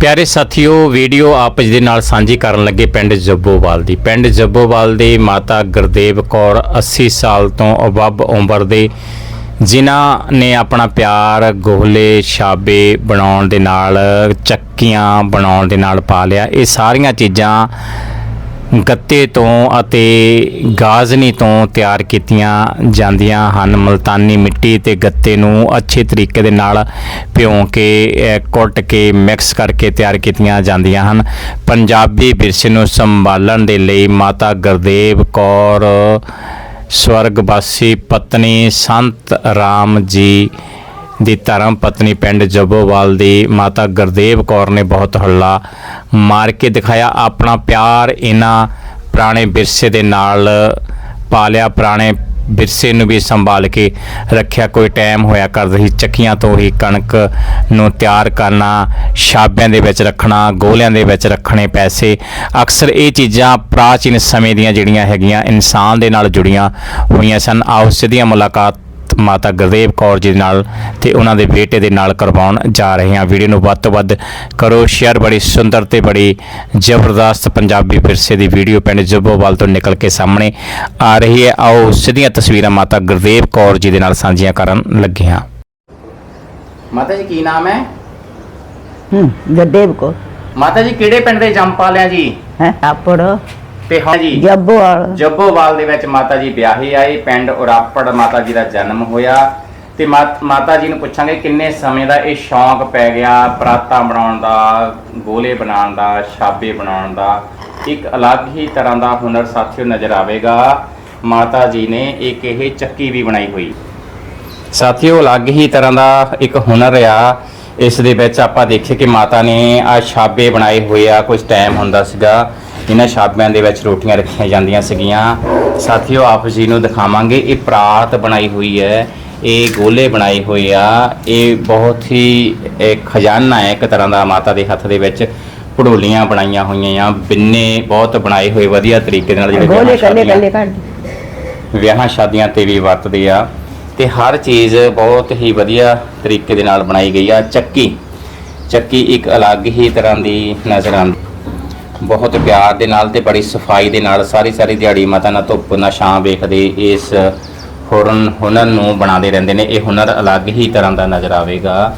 ਪਿਆਰੇ ਸਾਥੀਓ, ਵੀਡੀਓ ਆਪ ਜੀ ਦੇ ਨਾਲ ਸਾਂਝੀ ਕਰਨ ਲੱਗੇ ਪਿੰਡ ਜੱਬੋਵਾਲ ਦੀ। ਪਿੰਡ ਜੱਬੋਵਾਲ ਦੇ ਮਾਤਾ ਗੁਰਦੇਵ ਕੌਰ 80 ਸਾਲ ਤੋਂ ਅਬਵ ਉਮਰ ਦੇ, ਜਿਨ੍ਹਾਂ ਨੇ ਆਪਣਾ ਪਿਆਰ ਗੋਹਲੇ ਛਾਬੇ ਬਣਾਉਣ ਦੇ ਨਾਲ, ਚੱਕੀਆਂ ਬਣਾਉਣ ਦੇ ਨਾਲ ਪਾ ਲਿਆ। ਇਹ ਸਾਰੀਆਂ ਚੀਜ਼ਾਂ ਗੱਤੇ ਤੋਂ ਅਤੇ ਗਾਜ਼ਨੀ ਤੋਂ ਤਿਆਰ ਕੀਤੀਆਂ ਜਾਂਦੀਆਂ ਹਨ। ਮਲਤਾਨੀ ਮਿੱਟੀ ਤੇ ਗੱਤੇ ਨੂੰ ਅੱਛੇ ਤਰੀਕੇ ਦੇ ਨਾਲ ਭਿਉਂ ਕੇ ਕੁੱਟ ਕੇ, ਮਿਕਸ ਕਰਕੇ ਤਿਆਰ ਕੀਤੀਆਂ ਜਾਂਦੀਆਂ ਹਨ। ਪੰਜਾਬੀ ਵਿਰਸੇ ਨੂੰ ਸੰਭਾਲਣ ਦੇ ਲਈ ਮਾਤਾ ਗੁਰਦੇਵ ਕੌਰ ਸਵਰਗਵਾਸੀ ਪਤਨੀ ਸੰਤ ਰਾਮ ਜੀ ਦੀ ਧਰਮ ਪਤਨੀ ਪਿੰਡ ਜੱਬੋਵਾਲ ਦੀ ਮਾਤਾ ਗੁਰਦੇਵ ਕੌਰ ਨੇ ਬਹੁਤ ਹੱਲਾ ਮਾਰ ਕੇ ਦਿਖਾਇਆ। ਆਪਣਾ ਪਿਆਰ ਇਹਨਾਂ ਪੁਰਾਣੇ ਵਿਰਸੇ ਦੇ ਨਾਲ ਪਾਲਿਆ ਪੁਰਾਣੇ ਵਿਰਸੇ ਨੂੰ ਵੀ ਸੰਭਾਲ ਕੇ ਰੱਖਿਆ। ਕੋਈ ਟਾਈਮ ਹੋਇਆ ਕਰਦਾ ਸੀ। ਚੱਕੀਆਂ ਤੋਂ ਹੀ ਕਣਕ ਨੂੰ ਤਿਆਰ ਕਰਨਾ ਛਾਬਿਆਂ ਦੇ ਵਿੱਚ ਰੱਖਣਾ, ਗੋਲਿਆਂ ਦੇ ਵਿੱਚ ਰੱਖਣੇ ਪੈਸੇ। ਅਕਸਰ ਇਹ ਚੀਜ਼ਾਂ ਪ੍ਰਾਚੀਨ ਸਮੇਂ ਦੀਆਂ ਜਿਹੜੀਆਂ ਹੈਗੀਆਂ ਇਨਸਾਨ ਦੇ ਨਾਲ ਜੁੜੀਆਂ ਹੋਈਆਂ ਸਨ। ਆਓ ਸਿੱਧੀਆਂ ਮੁਲਾਕਾਤ ਮਾਤਾ ਗੁਰਦੇਵ ਕੌਰ ਜੀ ਦੇ ਨਾਲ ਤੇ ਉਹਨਾਂ ਦੇ ਬੇਟੇ ਦੇ ਨਾਲ ਕਰਵਾਉਣ ਜਾ ਰਹੇ ਹਾਂ। ਵੀਡੀਓ ਨੂੰ ਵੱਧ ਤੋਂ ਵੱਧ ਕਰੋ ਸ਼ੇਅਰ ਬੜੀ ਸੁੰਦਰ ਤੇ ਬੜੀ ਜ਼ਬਰਦਸਤ ਪੰਜਾਬੀ ਵਿਰਸੇ ਦੀ ਵੀਡੀਓ ਪਿੰਡ ਜੱਬੋਵਾਲ ਤੋਂ ਨਿਕਲ ਕੇ ਸਾਹਮਣੇ ਆ ਰਹੀ ਹੈ। ਆਓ ਸਿੱਧੀਆਂ ਤਸਵੀਰਾਂ ਮਾਤਾ ਗੁਰਦੇਵ ਕੌਰ ਜੀ ਦੇ ਨਾਲ ਸਾਂਝੀਆਂ ਕਰਨ ਲੱਗੇ ਹਾਂ। ਮਾਤਾ ਜੀ ਕੀ ਨਾਮ ਹੈ? ਹੂੰ ਗੁਰਦੇਵ ਕੋ ਮਾਤਾ ਜੀ ਕਿਹੜੇ ਪਿੰਡ ਦੇ ਜੰਮ ਪਾਲਿਆ ਜੀ? ਹੈ ਆਪੜ। ਤੇ ਹਾਂ ਜੀ। ਜੱਬੋ ਵਾਲ ਜੱਬੋਵਾਲ ਦੇ ਵਿੱਚ ਮਾਤਾ ਜੀ ਵਿਆਹੇ ਆਏ ਪਿੰਡ ਉਰਾਪੜ ਮਾਤਾ ਜੀ ਦਾ ਜਨਮ ਹੋਇਆ। ਤੇ ਮਾਤ- ਮਾਤਾ ਜੀ ਨੂੰ ਪੁੱਛਾਂਗੇ ਕਿੰਨੇ ਸਮੇਂ ਦਾ ਇਹ ਸ਼ੌਂਕ ਪੈ ਗਿਆ ਪਰਾਤਾ ਬਣਾਉਣ ਦਾ ਗੋਲੇ ਬਣਾਉਣ ਦਾ ਛਾਬੇ ਬਣਾਉਣ ਦਾ। ਇੱਕ ਅਲੱਗ ਹੀ ਤਰ੍ਹਾਂ ਦਾ ਹੁਨਰ ਸਾਥੀਓ ਨਜ਼ਰ ਆਵੇਗਾ। ਮਾਤਾ ਜੀ ਨੇ ਇੱਕ ਇਹ ਚੱਕੀ ਵੀ ਬਣਾਈ ਹੋਈ। ਸਾਥੀਓ ਅਲੱਗ ਹੀ ਤਰ੍ਹਾਂ ਦਾ ਇੱਕ ਹੁਨਰ ਆ। ਇਸ ਦੇ ਵਿੱਚ ਆਪਾਂ ਦੇਖੀਏ ਕਿ ਮਾਤਾ ਨੇ ਆ ਛਾਬੇ ਬਣਾਏ ਹੋਏ ਆ। ਕੁਝ ਟਾਈਮ ਹੁੰਦਾ ਸੀਗਾ। ਇਹਨਾਂ ਛਾਬਿਆਂ ਦੇ ਵਿੱਚ ਰੋਟੀਆਂ ਰੱਖੀਆਂ ਜਾਂਦੀਆਂ ਸੀਗੀਆਂ। ਸਾਥੀਓ ਆਪ ਜੀ ਨੂੰ ਦਿਖਾਵਾਂਗੇ ਇਹ ਪ੍ਰਾਤ ਬਣਾਈ ਹੋਈ ਹੈ ਇਹ ਗੋਲੇ ਬਣਾਏ ਹੋਏ ਆ। ਇਹ ਬਹੁਤ ਹੀ ਇੱਕ ਖਜ਼ਾਨਾ ਹੈ ਇੱਕ ਤਰ੍ਹਾਂ ਦਾ ਮਾਤਾ ਦੇ ਹੱਥ ਦੇ ਵਿੱਚ। ਪੜੋਲੀਆਂ ਬਣਾਈਆਂ ਹੋਈਆਂ ਆ ਬਿੰਨੇ ਬਹੁਤ ਬਣਾਏ ਹੋਏ ਵਧੀਆ ਤਰੀਕੇ ਦੇ ਨਾਲ ਜਿਹੜੇ ਗੋਲੇ ਕੱਲੇ ਕੱਲੇ ਕੱਢ ਵਿਆਹਾਂ ਸ਼ਾਦੀਆਂ ਤੇ ਵੀ ਵਰਤਦੇ ਆ। ਤੇ ਹਰ ਚੀਜ਼ ਬਹੁਤ ਹੀ ਵਧੀਆ ਤਰੀਕੇ ਦੇ ਨਾਲ ਬਣਾਈ ਗਈ ਆ। ਚੱਕੀ ਚੱਕੀ ਇੱਕ ਅਲੱਗ ਹੀ ਤਰ੍ਹਾਂ ਦੀ ਨਜ਼ਰ ਆਉਂਦੀ। ਬਹੁਤ ਪਿਆਰ ਦੇ ਨਾਲ ਤੇ ਬੜੀ ਸਫ਼ਾਈ ਦੇ ਨਾਲ ਸਾਰੀ ਸਾਰੀ ਦਿਹਾੜੀ ਮਾਤਾ ਨਾ ਧੁੱਪ ਨਾ ਛਾਂ ਵੇਖਦੇ ਇਸ ਹੁਰਨ ਹੁਨਰ ਨੂੰ ਬਣਾਉਂਦੇ ਰਹਿੰਦੇ ਨੇ। ਇਹ ਹੁਨਰ ਅਲੱਗ ਹੀ ਤਰ੍ਹਾਂ ਦਾ ਨਜ਼ਰ ਆਵੇਗਾ।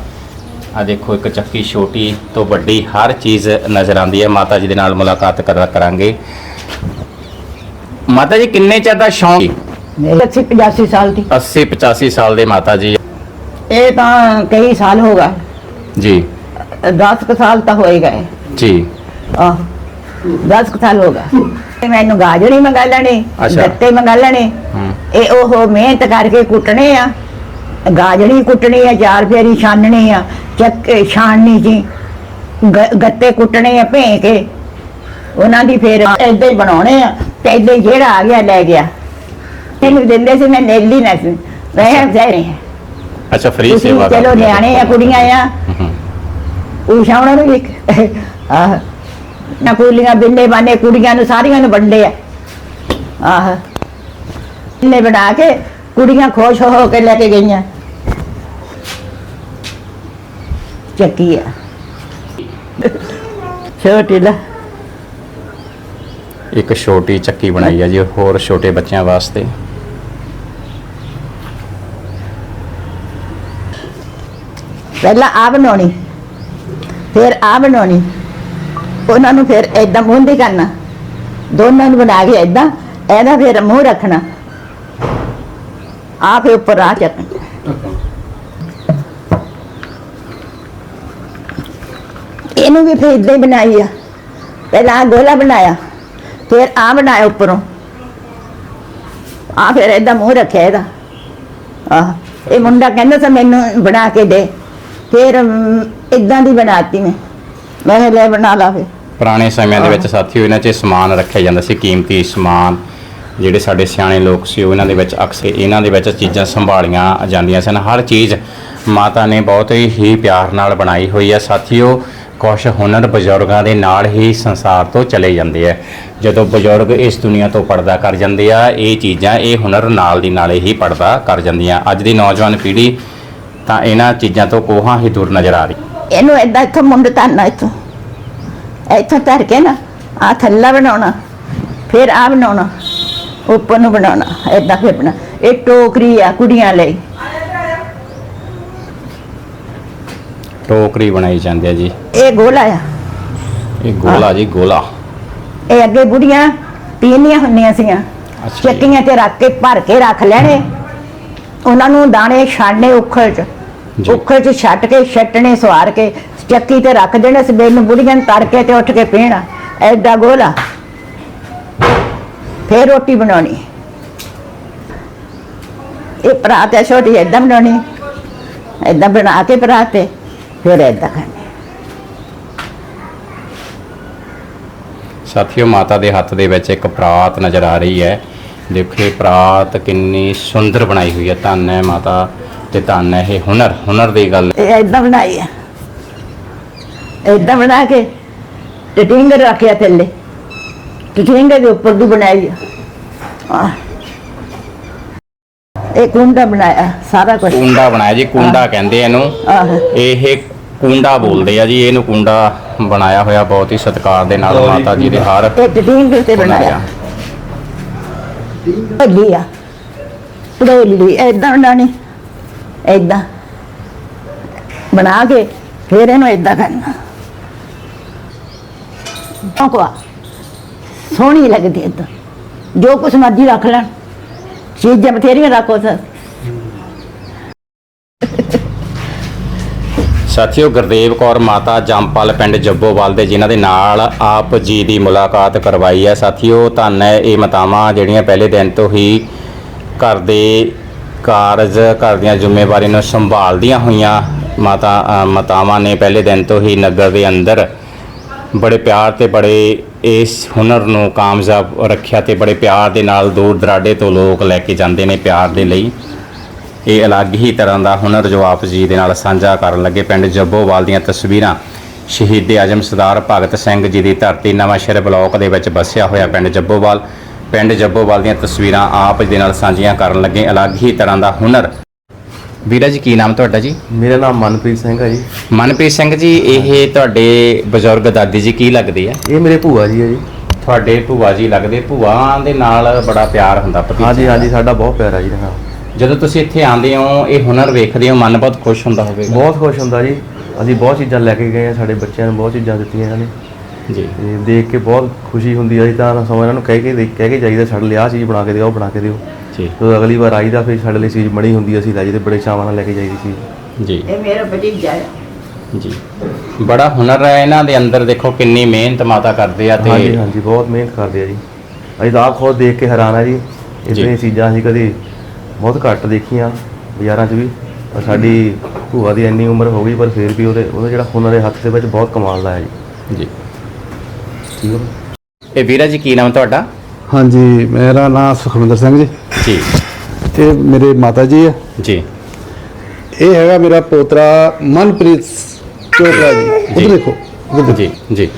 ਆ ਦੇਖੋ ਇੱਕ ਚੱਕੀ ਛੋਟੀ ਤੋਂ ਵੱਡੀ ਹਰ ਚੀਜ਼ ਨਜ਼ਰ ਆਉਂਦੀ ਹੈ। ਮਾਤਾ ਜੀ ਦੇ ਨਾਲ ਮੁਲਾਕਾਤ ਕਰਾ ਕਰਾਂਗੇ। ਮਾਤਾ ਜੀ ਕਿੰਨੇ ਚਿਰ ਦਾ ਸ਼ੌਂਕ? ਮੇਰੇ 80 85 ਸਾਲ ਦੀ। 80 85 ਸਾਲ ਦੇ ਮਾਤਾ ਜੀ। ਇਹ ਤਾਂ ਕਈ ਸਾਲ ਹੋ ਗਏ। ਜੀ। 10 ਕੁ ਸਾਲ ਤਾਂ ਹੋਏ ਗਏ। ਜੀ। ਆਹ। 10 ਕੁ ਸਾਲ ਹੋ ਗਏ। ਤੇ ਮੈਨੂੰ ਗਾਜਰੀ ਮੰਗਾ ਲੈਣੇ ਅੱਛਾ। ਗੱਤੇ ਮੰਗਾ ਲੈਣੇ। ਹੂੰ। ਇਹ ਉਹ ਮਿਹਨਤ ਕਰਕੇ ਕੁੱਟਣੇ ਆ। ਗਾਜਰੀ ਕੁੱਟਣੀ ਆ ਚਾਰ ਫੇਰੀ ਛਾਨਣੀ ਆ ਚੱਕ ਛਾਣਨੀ ਜੀ ਗ- ਗੱਤੇ ਕੁੱਟਣੇ ਆ ਭੇ ਕੇ। ਉਹਨਾਂ ਦੀ ਫੇਰ ਏਦਾਂ ਹੀ ਬਣਾਉਣੇ ਆ ਤੇ ਏਦਾਂ ਹੀ ਜਿਹੜਾ ਆ ਗਿਆ ਲੈ ਗਿਆ। ਇਹਨੂੰ ਦਿੰਦੇ ਸੀ ਮੈਂ ਨੇਲੀ ਨਾ ਸੀ। ਰਹਿ ਜਾਣੇ ਅੱਛਾ ਫ੍ਰੀ ਤੁਸੀਂ ਸੇਵਾ ਚਲੋ। ਨਿਆਣੇ ਆ ਕੁੜੀਆਂ ਆ। ਹੂੰ, ਉਹ ਸ਼ਾਉਣਾ ਨੂੰ ਵੀ ਆਹ। ਨਾ ਕੁਲੀਆਂ ਬਿੰਨੇ ਬਾਨੇ ਕੁੜੀਆਂ ਨੂੰ ਸਾਰੀਆਂ ਨੂੰ ਵੰਡੇ ਆ। ਆਹ। ਬਿੰਨੇ ਬਣਾ ਕੇ ਕੁੜੀਆਂ ਖੁਸ਼ ਹੋ ਕੇ ਲੈ ਕੇ ਗਈਆਂ। ਚੱਕੀ ਆ। ਛੋਟੀ ਲਾ। ਇੱਕ ਛੋਟੀ ਚੱਕੀ ਬਣਾਈ ਹੈ ਜੀ ਹੋਰ ਛੋਟੇ ਬੱਚਿਆਂ ਵਾਸਤੇ। ਪਹਿਲਾਂ ਆ ਬਣਾਉਣੀ ਫਿਰ ਆ ਬਣਾਉਣੀ। ਉਹਨਾਂ ਨੂੰ ਫਿਰ ਏਦਾਂ ਮੁੰਦੀ ਕਰਨਾ। ਦੋਨਾਂ ਨੂੰ ਬਣਾ ਕੇ ਏਦਾਂ, ਇਹਦਾ ਫਿਰ ਮੂੰਹ ਰੱਖਣਾ। ਆ ਫਿਰ ਉੱਪਰ ਆ ਚੱਕ ਇਹਨੂੰ ਵੀ ਫਿਰ ਇਦਾਂ ਹੀ ਬਣਾਈ ਆ। ਪਹਿਲਾਂ ਆਹ ਗੋਲਾ ਬਣਾਇਆ, ਫਿਰ ਆ ਬਣਾਇਆ ਉੱਪਰੋਂ। ਆ ਫਿਰ ਏਦਾਂ ਮੂੰਹ ਰੱਖਿਆ ਇਹਦਾ। ਆਹ, ਇਹ ਮੁੰਡਾ ਕਹਿੰਦਾ ਸੀ ਮੈਨੂੰ ਬਣਾ ਕੇ ਦੇ। ਫਿਰ ਇਦਾਂ ਦੀ ਬਣਾਤੀ ਮੈਂ। ਮੈਂ ਕਿਹਾ ਲੈ ਬਣਾ ਲਾ ਫਿਰ। ਪੁਰਾਣੇ ਸਮਿਆਂ ਦੇ ਵਿੱਚ। ਸਾਥੀਓ ਇਹਨਾਂ 'ਚ ਸਮਾਨ ਰੱਖਿਆ ਜਾਂਦਾ ਸੀ ਕੀਮਤੀ ਸਮਾਨ। ਜਿਹੜੇ ਸਾਡੇ ਸਿਆਣੇ ਲੋਕ ਸੀ ਉਹ ਇਹਨਾਂ ਦੇ ਵਿੱਚ ਅਕਸਰ ਇਹਨਾਂ ਦੇ ਵਿੱਚ ਚੀਜ਼ਾਂ ਸੰਭਾਲੀਆਂ ਜਾਂਦੀਆਂ ਸਨ। ਹਰ ਚੀਜ਼ ਮਾਤਾ ਨੇ ਬਹੁਤ ਹੀ ਪਿਆਰ ਨਾਲ ਬਣਾਈ ਹੋਈ ਹੈ। ਸਾਥੀਓ ਕੁਝ ਹੁਨਰ ਬਜ਼ੁਰਗਾਂ ਦੇ ਨਾਲ ਹੀ ਸੰਸਾਰ ਤੋਂ ਚਲੇ ਜਾਂਦੇ ਆ। ਜਦੋਂ ਬਜ਼ੁਰਗ ਇਸ ਦੁਨੀਆ ਤੋਂ ਪਰਦਾ ਕਰ ਜਾਂਦੇ ਆ ਇਹ ਚੀਜ਼ਾਂ ਇਹ ਹੁਨਰ ਨਾਲ ਦੀ ਨਾਲੇ ਹੀ ਪਰਦਾ ਕਰ ਜਾਂਦੀਆਂ। ਅੱਜ ਦੀ ਨੌਜਵਾਨ ਪੀੜ੍ਹੀ ਤਾਂ ਇਹਨਾਂ ਚੀਜ਼ਾਂ ਤੋਂ ਕੋਹਾਂ ਹੀ ਦੂਰ ਨਜ਼ਰ ਆ ਰਹੀ। ਇਹਨੂੰ ਏਦਾਂ ਇੱਥੋਂ ਮੁੰਡ ਤਾਨਾ ਇੱਥੋਂ। ਇੱਥੋਂ ਧਰ ਕੇ ਨਾ ਆ ਥੱਲਾ ਬਣਾਉਣਾ ਫਿਰ ਆ ਬਣਾਉਣਾ ਉੱਪਰ ਨੂੰ ਬਣਾਉਣਾ ਏਦਾਂ ਫਿਰ ਬਣਾ। ਇਹ ਟੋਕਰੀ ਆ ਕੁੜੀਆਂ ਲਈ। ਟੋਕਰੀ ਬਣਾਈ ਜਾਂਦੀ ਹੈ ਜੀ। ਇਹ ਗੋਲਾ ਆ। ਇਹ ਗੋਲਾ ਜੀ ਗੋਲਾ। ਇਹ ਅੱਗੇ ਬੁੜੀਆਂ ਪੀਣੀਆਂ ਹੁੰਦੀਆਂ ਸੀਆਂ। ਅੱਛਾ ਜੀ। ਚੱਕੀਆਂ ਤੇ ਰੱਖ ਕੇ ਭਰ ਕੇ ਰੱਖ ਲੈਣੇ। ਉਹਨਾਂ ਨੂੰ ਦਾਣੇ ਛਾੜਨੇ ਉਖਲ ਚ। ਜੀ। ਉਖਲ ਚ ਛੱਟ ਕੇ ਛੱਟਣੇ ਸਵਾਰ ਕੇ ਚੱਕੀ ਤੇ ਰੱਖ ਦੇਣੇ ਸਵੇਰ ਨੂੰ ਬੁੜੀਆਂ ਨੂੰ ਤੜ ਕੇ ਤੇ ਉੱਠ ਕੇ ਪੀਣਾ। ਐਡਾ ਗੋਲਾ। ਫੇਰ ਰੋਟੀ ਬਣਾਉਣੀ। ਇਹ ਪਰਾਤ ਹੈ ਛੋਟੀ ਏਦਾਂ ਬਣਾਉਣੀ। ਏਦਾਂ ਬਣਾ ਕੇ ਪਰਾਤ ਤੇ ਫਿਰ ਏਦਾਂ ਖਾਣੀ। ਸਾਥੀਓ ਮਾਤਾ ਦੇ ਹੱਥ ਦੇ ਵਿੱਚ ਇੱਕ ਪਰਾਤ ਨਜ਼ਰ ਆ ਰਹੀ ਹੈ। ਦੇਖੋ ਇਹ ਪਰਾਤ ਕਿੰਨੀ ਸੁੰਦਰ ਬਣਾਈ ਹੋਈ ਹੈ। ਧੰਨ ਹੈ ਮਾਤਾ। ਤੇ ਧੰਨ ਹੈ ਇਹ ਹੁਨਰ ਹੁਨਰ ਦੀ ਗੱਲ। ਇਹ ਏਦਾਂ ਬਣਾਈ ਆ। ਏਦਾਂ ਬਣਾ ਕੇ ਟਟਿੰਗ ਰੱਖਿਆ ਥੱਲੇ। ਟਟਿੰਗ ਦੇ ਉੱਪਰ ਦੀ ਬਣਾਈ ਆ। ਇਹ ਕੁੰਡਾ ਬਣਾਇਆ ਸਾਰਾ ਕੁਝ ਕੁੰਡਾ ਬਣਾਇਆ ਜੀ ਕੁੰਡਾ ਕਹਿੰਦੇ ਇਹਨੂੰ। ਆਹ। ਇਹ ਕੁੰਡਾ ਬੋਲਦੇ ਆ ਜੀ ਇਹਨੂੰ ਕੁੰਡਾ ਬਣਾਇਆ ਹੋਇਆ ਬਹੁਤ ਹੀ ਸਤਿਕਾਰ ਦੇ ਨਾਲ ਮਾਤਾ ਜੀ ਦੇ ਹਾਰ ਇਹ ਟਟਿੰਗ ਤੇ ਬਣਾਇਆ। ਭੱਲੀ ਆ। ਪੜੋਲੀ ਏਦਾਂ ਬਣਾਣੀ ਏਦਾਂ। ਬਣਾ ਕੇ ਫਿਰ ਇਹਨੂੰ ਏਦਾਂ ਕਰਨਾ। ਕੋਕਵਾ ਸੋਹਣੀ ਲੱਗਦੀ ਏਦਾਂ ਜੋ ਕੁਛ ਮਰਜ਼ੀ ਰੱਖ ਲੈਣ। ਚੀਜ਼ਾਂ ਬਥੇਰੀਆਂ ਰੱਖੋ ਸਰ। ਸਾਥੀਓ, ਗੁਰਦੇਵ ਕੌਰ ਮਾਤਾ ਜੰਪਲ ਪਿੰਡ ਜੱਬੋਵਾਲ ਦੇ, ਜਿਨ੍ਹਾਂ ਦੇ ਨਾਲ ਆਪ ਜੀ ਦੀ ਮੁਲਾਕਾਤ ਕਰਵਾਈ ਹੈ। ਸਾਥੀਓ, ਧੰਨ ਹੈ ਇਹ ਮਾਤਾਵਾਂ ਜਿਹੜੀਆਂ ਪਹਿਲੇ ਦਿਨ ਤੋਂ ਹੀ ਘਰ ਦੇ ਕਾਰਜ ਘਰ ਦੀਆਂ ਜ਼ਿੰਮੇਵਾਰੀਆਂ ਨੂੰ ਸੰਭਾਲਦੀਆਂ ਹੋਈਆਂ ਮਾਤਾ ਮਾਤਾਵਾਂ ਨੇ ਪਹਿਲੇ ਦਿਨ ਤੋਂ ਹੀ ਨਗਰ ਦੇ ਅੰਦਰ ਬੜੇ ਪਿਆਰ ਤੇ ਬੜੇ ਇਸ ਹੁਨਰ ਨੂੰ ਕਾਮਯਾਬ ਰੱਖਿਆ ਤੇ ਬੜੇ ਪਿਆਰ ਦੇ ਨਾਲ ਦੂਰ ਦਰਾਡੇ ਤੋਂ ਲੋਕ ਲੈ ਕੇ ਜਾਂਦੇ ਨੇ ਪਿਆਰ ਦੇ ਲਈ। ਇਹ ਅਲੱਗ ਹੀ ਤਰ੍ਹਾਂ ਦਾ ਹੁਨਰ ਜੋ ਆਪ ਜੀ ਦੇ ਨਾਲ ਸਾਂਝਾ ਕਰਨ ਲੱਗੇ ਪਿੰਡ ਜੱਬੋਵਾਲ ਦੀਆਂ ਤਸਵੀਰਾਂ ਸ਼ਹੀਦ ਆਜਮ ਸਰਦਾਰ ਭਗਤ ਸਿੰਘ ਜੀ ਦੀ ਧਰਤੀ ਨਵਾਂਸ਼ਹਿਰ ਬਲਾਕ ਦੇ ਵਿੱਚ ਵਸਿਆ ਹੋਇਆ ਪਿੰਡ ਜੱਬੋਵਾਲ। ਪਿੰਡ ਜੱਬੋਵਾਲ ਦੀਆਂ ਤਸਵੀਰਾਂ ਆਪ ਜੀ ਦੇ ਨਾਲ ਸਾਂਝੀਆਂ ਕਰਨ ਲੱਗੇ ਅਲੱਗ ਹੀ ਤਰ੍ਹਾਂ ਦਾ ਹੁਨਰ। ਵੀਰਾ ਜੀ ਕੀ ਨਾਮ ਤੁਹਾਡਾ ਜੀ? ਮੇਰਾ ਨਾਮ ਮਨਪ੍ਰੀਤ ਸਿੰਘ ਹੈ ਜੀ। ਮਨਪ੍ਰੀਤ ਸਿੰਘ ਜੀ ਇਹ ਤੁਹਾਡੇ ਬਜ਼ੁਰਗ ਦਾਦੀ ਜੀ ਕੀ ਲੱਗਦੇ ਆ? ਇਹ ਮੇਰੇ ਭੂਆ ਜੀ ਹੈ ਜੀ। ਤੁਹਾਡੇ ਭੂਆ ਜੀ ਲੱਗਦੇ ਭੂਆ ਦੇ ਨਾਲ ਬੜਾ ਪਿਆਰ ਹੁੰਦਾ ਭਤੀਜੇ ਹਾਂਜੀ। ਹਾਂਜੀ ਸਾਡਾ ਬਹੁਤ ਪਿਆਰ ਹੈ ਜੀ ਨਾਲ। ਜਦੋਂ ਤੁਸੀਂ ਇੱਥੇ ਆਉਂਦੇ ਹੋ ਇਹ ਹੁਨਰ ਵੇਖਦੇ ਹੋ ਮਨ ਬਹੁਤ ਖੁਸ਼ ਹੁੰਦਾ ਹੋਵੇਗਾ। ਬਹੁਤ ਖੁਸ਼ ਹੁੰਦਾ ਜੀ। ਅਸੀਂ ਬਹੁਤ ਚੀਜ਼ਾਂ ਲੈ ਕੇ ਗਏ ਆ ਸਾਡੇ ਬੱਚਿਆਂ ਨੂੰ ਬਹੁਤ ਚੀਜ਼ਾਂ ਦਿੱਤੀਆਂ ਇਹਨਾਂ ਨੇ। ਜੀ। ਤੇ ਦੇਖ ਕੇ ਬਹੁਤ ਖੁਸ਼ੀ ਹੁੰਦੀ ਹੈ ਜੀ ਤਾਂ ਸਮਾਂ ਇਹਨਾਂ ਨੂੰ ਕਹਿ ਕੇ ਦੇ- ਕਹਿ ਕੇ ਜਾਈਦਾ ਸਾਡੇ ਲਈ ਆਹ ਚੀਜ਼ ਬਣਾ ਕੇ ਦਿਓ ਉਹ ਬਣਾ ਕੇ ਦਿਓ। ਜੀ। ਜਦੋਂ ਅਗਲੀ ਵਾਰ ਆਈਦਾ ਫਿਰ ਸਾਡੇ ਲਈ ਚੀਜ਼ ਬਣੀ ਹੁੰਦੀ ਅਸੀਂ ਲੈ ਜੀ ਤੇ ਬੜੇ ਚਾਵਾਂ ਨਾਲ ਲੈ ਕੇ ਜਾਈਦੀ ਸੀ। ਜੀ। ਇਹ ਮੇਰਾ ਭਤੀਜਾ ਹੈ। ਜੀ। ਬੜਾ ਹੁਨਰ ਹੈ ਇਹਨਾਂ ਦੇ ਅੰਦਰ ਦੇਖੋ ਕਿੰਨੀ ਮਿਹਨਤ ਮਾਤਾ ਕਰਦੇ ਆ ਹਾਂਜੀ ਤੇ ਹਾਂਜੀ ਬਹੁਤ ਮਿਹਨਤ ਕਰਦੇ ਆ ਜੀ। ਅਸੀਂ ਤਾਂ ਆਪ ਖੁਦ ਦੇਖ ਕੇ ਹੈਰਾਨ ਆ ਜੀ ਜੀ। ਇਤਨੀ ਚੀਜ਼ਾਂ ਅਸੀਂ ਕਦੇ ਬਹੁਤ ਘੱਟ ਦੇਖੀਆਂ ਬਾਜ਼ਾਰਾਂ 'ਚ ਵੀ। ਪਰ ਸਾਡੀ ਭੂਆ ਦੀ ਇੰਨੀ ਉਮਰ ਹੋ ਗਈ ਪਰ ਫਿਰ ਵੀ ਉਹਦੇ ਉਹਦਾ ਜਿਹੜਾ ਹੁਨਰ ਹੈ ਹੱਥ ਦੇ ਵਿੱਚ ਬਹੁਤ ਕਮਾਲ ਦਾ ਹੈ ਜੀ। ਜੀ। ਠੀਕ ਹੈ ਇਹ ਵੀਰਾ ਜੀ ਕੀ ਨਾਮ ਤੁਹਾਡਾ? ਹਾਂਜੀ ਮੇਰਾ ਨਾਮ ਸੁਖਵਿੰਦਰ ਸਿੰਘ ਜੀ। ਜੀ। ਇਹ ਮੇਰੇ ਮਾਤਾ ਜੀ ਆ। ਜੀ। ਇਹ ਹੈਗਾ ਮੇਰਾ ਪੋਤਰਾ ਮਨਪ੍ਰੀਤ ਚੋਪੜਾ ਜੀ। ਜੀ। ਉਹ ਦੇਖੋ ਉੱਧਰ ਦੇਖੋ। ਜੀ ਜੀ।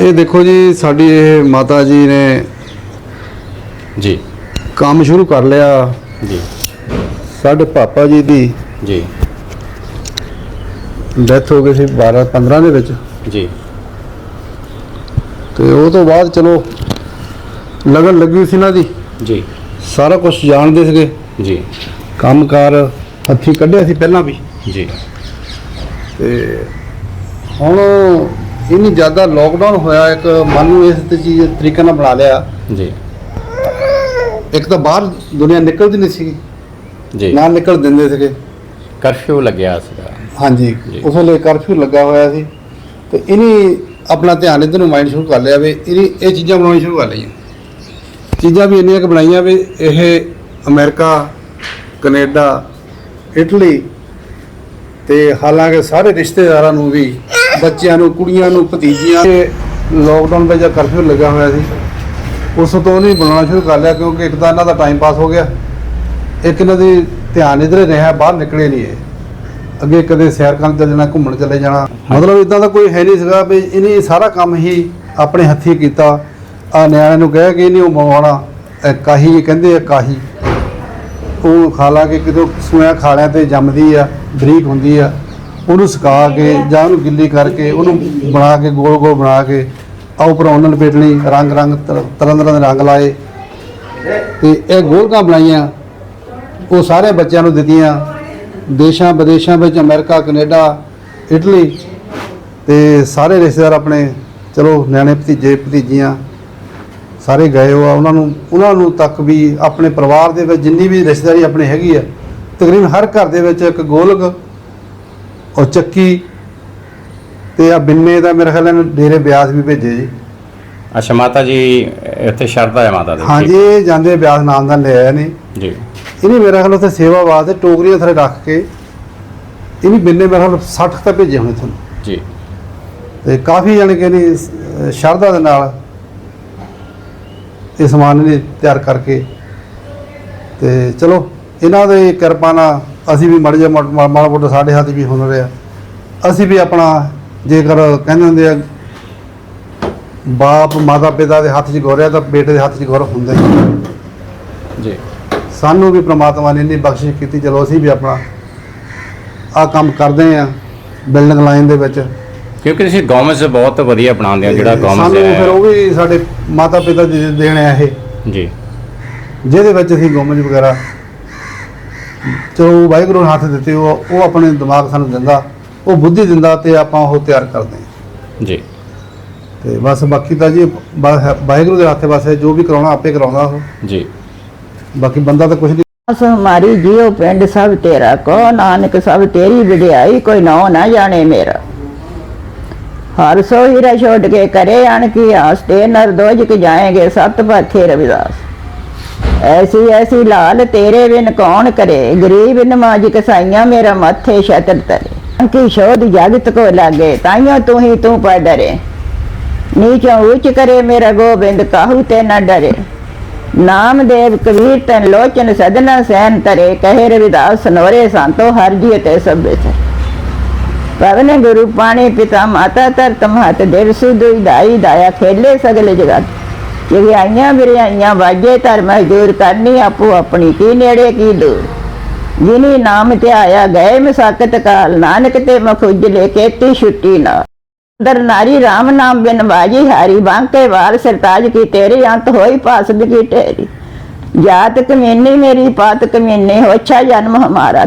ਇਹ ਦੇਖੋ ਜੀ ਸਾਡੀ ਇਹ ਮਾਤਾ ਜੀ ਨੇ ਜੀ। ਕੰਮ ਸ਼ੁਰੂ ਕਰ ਲਿਆ। ਜੀ। ਸਾਡੇ ਪਾਪਾ ਜੀ ਦੀ ਜੀ। ਡੈਥ ਹੋ ਗਈ ਸੀ 12 15 ਦੇ ਵਿੱਚ। ਜੀ। ਤੇ ਉਹ ਤੋਂ ਬਾਅਦ ਚਲੋ ਲਗਨ ਲੱਗੀ ਸੀ ਇਹਨਾਂ ਦੀ। ਜੀ। ਸਾਰਾ ਕੁਝ ਜਾਣਦੇ ਸੀਗੇ। ਜੀ। ਕੰਮਕਾਰ ਹੱਥੀ ਕੱਢਿਆ ਸੀ ਪਹਿਲਾਂ ਵੀ। ਜੀ। ਤੇ ਹੁਣ ਇੰਨੀ ਜ਼ਿਆਦਾ ਲੋਕਡਾਊਨ ਹੋਇਆ ਇੱਕ ਮਨ ਨੂੰ ਇਸ ਤੇ ਚੀਜ਼ ਤਰੀਕੇ ਨਾਲ ਬਣਾ ਲਿਆ। ਜੀ। ਇੱਕ ਤਾਂ ਬਾਹਰ ਦੁਨੀਆ ਨਿਕਲਦੀ ਨਹੀਂ ਸੀ ਜੀ। ਨਾ ਨਿਕਲ ਦਿੰਦੇ ਸੀਗੇ। ਕਰਫਿਊ ਲੱਗਿਆ ਸੀਗਾ। ਹਾਂਜੀ। ਉਸ ਵੇਲੇ ਕਰਫਿਊ ਲੱਗਾ ਹੋਇਆ ਸੀ। ਤੇ ਇਨੀ ਆਪਣਾ ਧਿਆਨ ਇਧਰ ਨੂੰ ਮਾਈਂਡ ਸ਼ੁਰੂ ਕਰ ਲਿਆ ਵੀ ਇਹਦੀ ਇਹ ਚੀਜ਼ਾਂ ਬਣਾਉਣੀ ਸ਼ੁਰੂ ਕਰ ਲਈਆਂ। ਚੀਜ਼ਾਂ ਵੀ ਇੰਨੀਆਂ ਕਿ ਬਣਾਈਆਂ ਵੀ ਇਹ ਅਮਰੀਕਾ, ਕੈਨੇਡਾ, ਇਟਲੀ ਤੇ ਹਾਲਾਂਕਿ ਸਾਰੇ ਰਿਸ਼ਤੇਦਾਰਾਂ ਨੂੰ ਵੀ, ਬੱਚਿਆਂ ਨੂੰ, ਕੁੜੀਆਂ ਨੂੰ, ਭਤੀਜੀਆਂ ਲੋਕਡਾਊਨ ਵਿੱਚ ਜਦ ਕਰਫਿਊ ਲੱਗਾ ਹੋਇਆ ਸੀ। ਉਸ ਤੋਂ ਨਹੀਂ ਬਣਾਉਣਾ ਸ਼ੁਰੂ ਕਰ ਲਿਆ ਕਿਉਂਕਿ ਇੱਕ ਤਾਂ ਇਹਨਾਂ ਦਾ ਟਾਈਮ ਪਾਸ ਹੋ ਗਿਆ। ਇੱਕ ਇਹਨਾਂ ਦੀ ਧਿਆਨ ਇਧਰ ਰਿਹਾ, ਬਾਹਰ ਨਿਕਲੇ ਨਹੀਂ ਇਹ। ਅੱਗੇ ਕਦੇ ਸੈਰ ਕਰਨ ਚਲੇ ਜਾਣਾ, ਘੁੰਮਣ ਚਲੇ ਜਾਣਾ। ਮਤਲਬ ਇਦਾਂ ਦਾ ਕੋਈ ਹੈ ਨਹੀਂ ਸੀਗਾ ਵੀ ਇਹਨੇ ਸਾਰਾ ਕੰਮ ਹੀ ਆਪਣੇ ਹੱਥੀਂ ਕੀਤਾ। ਆ ਨਿਆਣਿਆਂ ਨੂੰ ਕਹਿ ਕੇ ਇਹਨੇ ਉਹ ਮਵਾਉਣਾ ਇਹ ਕਾਹੀ ਕਹਿੰਦੇ ਆ ਕਾਹੀ। ਉਹ ਖਾਲਾ ਕੇ ਕਿਤੇ ਸੂਇਆ ਖਾਲਿਆਂ ਤੇ ਜੰਮਦੀ ਆ, ਬਰੀਕ ਹੁੰਦੀ ਆ। ਉਹਨੂੰ ਸੁਕਾ ਕੇ ਜਾਂ ਉਹਨੂੰ ਗਿੱਲੀ ਕਰਕੇ ਉਹਨੂੰ ਬਣਾ ਕੇ, ਗੋਲ ਗੋਲ ਬਣਾ ਕੇ ਆ ਉੱਪਰ ਉਹਨਾਂ ਲਪੇਟਣੀ ਰੰਗ ਰੰਗ ਤਰ੍ਹਾਂ ਤਰ੍ਹਾਂ ਦੇ ਰੰਗ ਲਾਏ। ਤੇ ਇਹ ਗੋਲਕਾਂ ਬਣਾਈਆਂ। ਉਹ ਸਾਰੇ ਬੱਚਿਆਂ ਨੂੰ ਦਿੱਤੀਆਂ। ਦੇਸ਼ਾਂ ਵਿਦੇਸ਼ਾਂ ਵਿੱਚ ਅਮਰੀਕਾ, ਕੈਨੇਡਾ, ਇਟਲੀ ਤੇ ਸਾਰੇ ਰਿਸ਼ਤੇਦਾਰ ਆਪਣੇ, ਚਲੋ ਨਿਆਣੇ ਭਤੀਜੇ, ਭਤੀਜੀਆਂ ਸਾਰੇ ਗਏ ਹੋ ਆ, ਉਹਨਾਂ ਨੂੰ ਉਹਨਾਂ ਨੂੰ ਤੱਕ ਵੀ ਆਪਣੇ ਪਰਿਵਾਰ ਦੇ ਵਿੱਚ ਜਿੰਨੀ ਵੀ ਰਿਸ਼ਤੇਦਾਰੀ ਆਪਣੀ ਹੈਗੀ ਆ, ਤਕਰੀਬਨ ਹਰ ਘਰ ਦੇ ਵਿੱਚ ਇੱਕ ਗੋਲਕ ਉਹ ਚੱਕੀ ਤੇ ਆ ਬਿੰਨੇ ਦਾ ਮੇਰੇ ਖਿਆਲ ਨਾਲ ਡੇਰੇ ਬਿਆਸ ਵੀ ਭੇਜੇ ਜੀ। ਅੱਛਾ ਮਾਤਾ ਜੀ ਇੱਥੇ ਸ਼ਰਧਾ ਹੈ ਮਾਤਾ ਦੀ। ਹਾਂਜੀ ਇਹ ਜਾਂਦੇ ਬਿਆਸ ਨਾਮ ਦਾ ਲੈ ਆਏ ਨੇ। ਜੀ। ਇਹਨੇ ਮੇਰੇ ਖਿਆਲ ਉੱਥੇ ਸੇਵਾ ਵਾਸਤੇ ਟੋਕਰੀਆਂ ਥੱਲੇ ਰੱਖ ਕੇ ਇਹਨੇ ਬਿੰਨੇ ਮੇਰੇ ਖਿਆਲ 60 ਤਾਂ ਭੇਜੇ ਹੋਣੇ ਤੁਹਾਨੂੰ ਜੀ। ਤੇ ਕਾਫੀ ਜਾਣੀ ਕਿ ਸ- ਸ਼ਰਧਾ ਦੇ ਨਾਲ ਇਹ ਸਮਾਨ ਨੇ ਤਿਆਰ ਕਰਕੇ ਤੇ ਚਲੋ ਇਹਨਾਂ ਦੇ ਕਿਰਪਾ ਨਾਲ ਅਸੀਂ ਵੀ ਮੜ ਜਾ ਮਾੜਾ ਮੋਟਾ ਸਾਡੇ ਹੱਥ ਵੀ ਹੁਨਰ ਆ। ਅਸੀਂ ਵੀ ਆਪਣਾ ਜੇਕਰ ਕਹਿੰਦੇ ਹੁੰਦੇ ਆ ਬਾਪ ਮਾਤਾ ਪਿਤਾ ਦੇ ਹੱਥ 'ਚ ਗੋਰਿਆ ਤਾਂ ਬੇਟੇ ਦੇ ਹੱਥ 'ਚ ਗੌਰ ਹੁੰਦਾ ਹੀ ਜੀ। ਸਾਨੂੰ ਵੀ ਪ੍ਰਮਾਤਮਾ ਨੇ ਇੰਨੀ ਬਖਸ਼ਿਸ਼ ਕੀਤੀ ਚਲੋ ਅਸੀਂ ਵੀ ਆਪਣਾ ਆ ਕੰਮ ਕਰਦੇ ਆ ਬਿਲਡਿੰਗ ਲਾਈਨ ਦੇ ਵਿੱਚ। ਕਿਉਂਕਿ ਤੁਸੀਂ ਗੌਮੈਂਸ ਬਹੁਤ ਵਧੀਆ ਬਣਾਉਂਦੇ ਹੋ ਜਿਹੜਾ ਗੌਮੈਂਸ ਸਾਨੂੰ ਫਿਰ ਹੈ ਉਹ ਵੀ ਸਾਡੇ ਮਾਤਾ ਪਿਤਾ ਜੀ ਦੇ ਦੇਣ ਆ ਇਹ। ਜੀ। ਜਿਹਦੇ ਵਿੱਚ ਅਸੀਂ ਗੌਮੈਂਟ ਵਗੈਰਾ ਚਲੋ ਵਾਹਿਗੁਰੂ ਨੇ ਹੱਥ ਦਿੱਤੇ ਉਹ ਉਹ ਆਪਣੇ ਦਿਮਾਗ ਸਾਨੂੰ ਦਿੰਦਾ ਉਹ ਬੁੱਧੀ ਦਿੰਦਾ ਤੇ ਆਪਾਂ ਉਹ ਤਿਆਰ ਕਰਦੇ ਹਾਂ। ਜੀ। ਤੇ ਬਸ ਬਾਕੀ ਤਾਂ ਜੀ ਵਾਹਿਗੁਰੂ ਦੇ ਹੱਥੇ ਬਸ ਹੈ, ਜੋ ਵੀ ਕਰਾਉਣਾ ਆਪੇ ਕਰਾਉਂਦਾ ਉਹ। ਜੀ। ਬਾਕੀ ਬੰਦਾ ਤਾਂ ਕੁਝ ਨਹੀਂ ਅਸ ਹਮਾਰੀ ਜਿਉ ਪਿੰਡ ਸਭ ਤੇਰਾ ਕੋ ਨਾਨਕ ਸਭ ਤੇਰੀ ਵਿੜਿਆਈ ਕੋਈ ਨਾ ਨਾ ਜਾਣੇ ਮੇਰਾ। ਹਰ ਸੋ ਹੀਰਾ ਛੋੜ ਕੇ ਕਰੇ ਅਣ ਕੀ ਆਸ ਤੇ ਨਰ ਦੋਜਕ ਜਾਏਗੇ ਸਤ ਪਾਥੇ ਰਵਿਦਾਸ। ਐਸੀ ਐਸੀ ਲਾਲ ਤੇਰੇ ਬਿਨ ਕੌਣ ਕਰੇ ਗਰੀਬ ਨਮਾਜ ਕਸਾਈਆਂ ਮੇਰਾ ਮੱਥੇ ਛਤਰ ਤਰੇ। ਅੰਕੀ ਸ਼ੋਧ ਜਗਤ ਕੋ ਲਾਗੇ ਤਾਈਓ ਤੂੰ ਹੀ ਤੂੰ ਪਰ ਡਰੇ। ਨੀਚੋਂ ਉੱਚ ਕਰੇ ਮੇਰਾ ਗੋਬਿੰਦ, ਕਾਹੂ ਤੇ ਨਾ ਡਰੇ? ਨਾਮਦੇਵ ਕਬੀਰ ਤਨ ਲੋਚਨ ਸਦਨਾ ਸੈਨ ਤਰੇ ਕਹੇ ਰਵਿਦਾਸ ਸਨੋਰੇ ਸੰਤੋ ਹਰ ਜੀ ਤੇ ਸਭੇ ਤੇ ਪਵਨ ਗੁਰੂ ਪਾਣੀ ਪਿਤਾ ਮਾਤਾ ਤਰ ਤਮਹਤ ਦੇਵ ਸੁਦੁਈ ਦਾਈ ਦਾਇਆ ਖੇਲੇ ਸਗਲੇ ਜਗਤ। ਜਿਹੜੇ ਆਈਆਂ ਮੇਰੇ ਆਈਆਂ ਵਾਜੇ ਧਰਮ ਹਜੂਰ ਕਰਨੀ ਆਪੋ ਆਪਣੀ, ਕੀ ਨੇੜੇ ਕੀ ਦੂਰ? ਜਿਨੀ ਨਾਮ ਤੇ ਆਇਆ ਗਏ ਮਸਾਕਤ ਕਾਲ, ਨਾਨਕ ਤੇ ਮੁਖ ਉਜਲੇ ਕੇਤੀ ਛੁੱਟੀ ਨਾ ਦਰ ਨਾਰੀ RAM ਨਾਮ ਬਿਨ ਬਾਜੀ ਹਾਰੀ ਬਾਂਕੇ ਵਾਲ ਸਰਤਾਜ ਕੀ ਤੇਰੀ, ਅੰਤ ਹੋਈ ਪਾਸਦ ਕੀ ਢੇਰੀ ਜਾਤ ਕਮੀਨੀ ਮੇਰੀ, ਪਾਤ ਕਮੀਨੀ, ਹੋਛਾ ਜਨਮ ਹਮਾਰਾ।